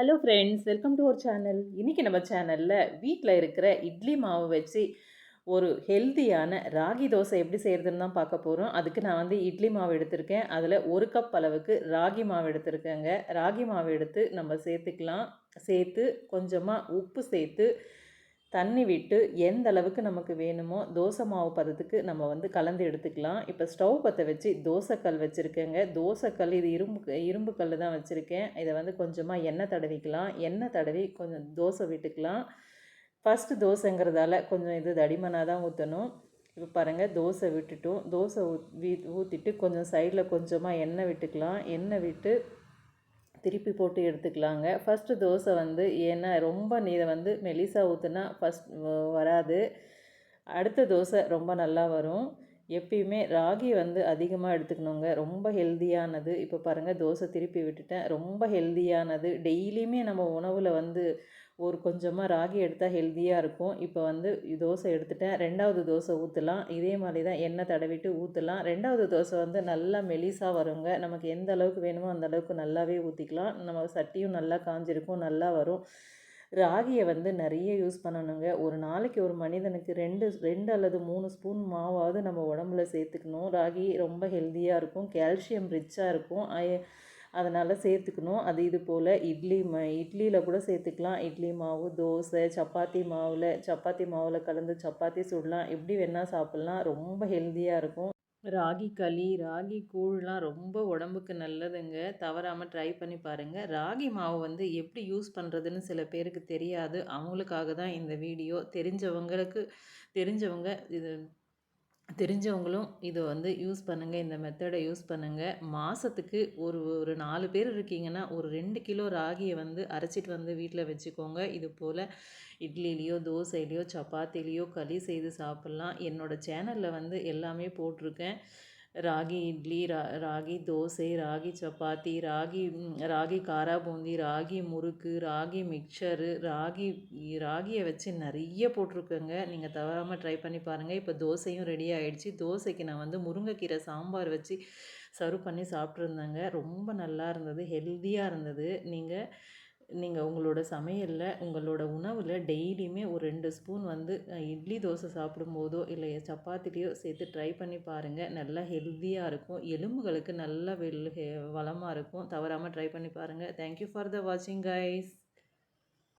Hello friends welcome to our channel இன்றைக்கி நம்ம சேனலில் வீட்டில் இருக்கிற இட்லி மாவு வச்சு ஒரு ஹெல்த்தியான ராகி தோசை எப்படி செய்கிறதுன்னு தான் பார்க்க போகிறோம் அதுக்கு நான் வந்து இட்லி மாவு எடுத்திருக்கேன். அதில் ஒரு கப் அளவுக்கு ராகி மாவு எடுத்திருக்கேங்க. ராகி மாவு எடுத்து நம்ம சேர்த்துக்கலாம். சேர்த்து கொஞ்சமாக உப்பு சேர்த்து தண்ணி விட்டு எந்த அளவுக்கு நமக்கு வேணுமோ தோசை மாவு பதத்துக்கு நம்ம வந்து கலந்து எடுத்துக்கலாம். இப்போ ஸ்டவ் பற்ற வச்சு தோசைக்கல் வச்சுருக்கேங்க. தோசைக்கல் இது இரும்பு இரும்பு கல் தான் வச்சுருக்கேன். இதை வந்து கொஞ்சமாக எண்ணெய் தடவிக்கலாம். எண்ணெய் தடவி கொஞ்சம் தோசை விட்டுக்கலாம். ஃபஸ்ட்டு தோசைங்கிறதால கொஞ்சம் இது தடிமனாக தான் ஊற்றணும் இப்போ பாருங்கள் தோசை விட்டுட்டோம். தோசை ஊ ஊற்றிட்டு கொஞ்சம் சைடில் கொஞ்சமாக எண்ணெய் விட்டுக்கலாம். எண்ணெய் விட்டு திருப்பி போட்டு எடுத்துக்கலாங்க. ஃபஸ்ட்டு தோசை வந்து ஏன்னா ரொம்ப நீ வந்து மெலிசா ஊற்றுனா ஃபஸ்ட் வராது. அடுத்த தோசை ரொம்ப நல்லா வரும். எப்பயுமே ராகி வந்து அதிகமாக எடுத்துக்கணுங்க. ரொம்ப ஹெல்த்தியானது இப்போ பாருங்கள் தோசை திருப்பி விட்டுட்டேன். ரொம்ப ஹெல்த்தியானது டெய்லியுமே நம்ம உணவில் வந்து ஒரு கொஞ்சமாக ராகி எடுத்தால் ஹெல்த்தியாக இருக்கும். இப்போ வந்து தோசை எடுத்துட்டேன். ரெண்டாவது தோசை ஊற்றலாம் இதே மாதிரி தான் எண்ணெய் தடவிட்டு ஊற்றலாம் ரெண்டாவது தோசை வந்து நல்லா மெலிசாக வருங்க. நமக்கு எந்த அளவுக்கு வேணுமோ அந்த அளவுக்கு நல்லாவே ஊற்றிக்கலாம் நம்ம சட்டியும் நல்லா காஞ்சிருக்கும். நல்லா வரும். ராகியை வந்து நிறைய யூஸ் பண்ணணுங்க. ஒரு நாளைக்கு ஒரு மனிதனுக்கு ரெண்டு ரெண்டு அல்லது மூணு ஸ்பூன் மாவாவது நம்ம உடம்புல சேர்த்துக்கணும். ராகி ரொம்ப ஹெல்த்தியாக இருக்கும். கால்சியம் ரிச்சாக இருக்கும். அதனால் சேர்த்துக்கணும். அது இது போல் இட்லி ம இட்லியில் கூட சேர்த்துக்கலாம். இட்லி மாவு தோசை சப்பாத்தி மாவில் சப்பாத்தி மாவில் கலந்து சப்பாத்தி சுடலாம். எப்படி வேணால் சாப்பிட்லாம். ரொம்ப ஹெல்த்தியாக இருக்கும். ராகி களி ராகி கூழ்லாம் ரொம்ப உடம்புக்கு நல்லதுங்க. தவறாமல் ட்ரை பண்ணி பாருங்கள் ராகி மாவு வந்து எப்படி யூஸ் பண்ணுறதுன்னு சில பேருக்கு தெரியாது. அவங்களுக்காக தான் இந்த வீடியோ தெரிஞ்சவங்களுக்கு தெரிஞ்சவங்க இது தெரிஞ்சவங்களும் இதை வந்து யூஸ் பண்ணுங்கள் இந்த மெத்தடை யூஸ் பண்ணுங்கள் மாதத்துக்கு ஒரு ஒரு நாலு பேர் இருக்கீங்கன்னா ஒரு ரெண்டு கிலோ ராகியை வந்து அரைச்சிட்டு வந்து வீட்டில் வச்சுக்கோங்க. இது போல் இட்லிலேயோ தோசையிலையோ சப்பாத்திலேயோ களி செய்து சாப்பிட்லாம். என்னோடய சேனலில் வந்து எல்லாமே போட்டிருக்கேன். ராகி இட்லி ரா ராகி தோசை ராகி சப்பாத்தி ராகி ராகி காரா பூந்தி ராகி முறுக்கு ராகி மிக்சரு ராகி ராகியை வச்சு நிறைய போட்டிருக்கேங்க நீங்கள் தவறாமல் ட்ரை பண்ணி பாருங்கள் இப்போ தோசையும் ரெடி ஆகிடுச்சு தோசைக்கு நான் வந்து முருங்கைக்கீரை சாம்பார் வச்சு சர்வ் பண்ணி சாப்பிட்ருந்தேங்க ரொம்ப நல்லா இருந்தது ஹெல்த்தியாக இருந்தது. நீங்கள் நீங்கள் உங்களோட சமையலில் உங்களோட உணவில் டெய்லியுமே ஒரு ரெண்டு ஸ்பூன் வந்து இட்லி தோசை சாப்பிடும்போதோ இல்லை சப்பாத்திலையோ சேர்த்து ட்ரை பண்ணி பாருங்கள் நல்லா ஹெல்த்தியாக இருக்கும். எலும்புகளுக்கு நல்ல வெல் வளமாக இருக்கும். தவறாமல் ட்ரை பண்ணி பாருங்கள் தேங்க்யூ ஃபார் த வாட்சிங் கைஸ்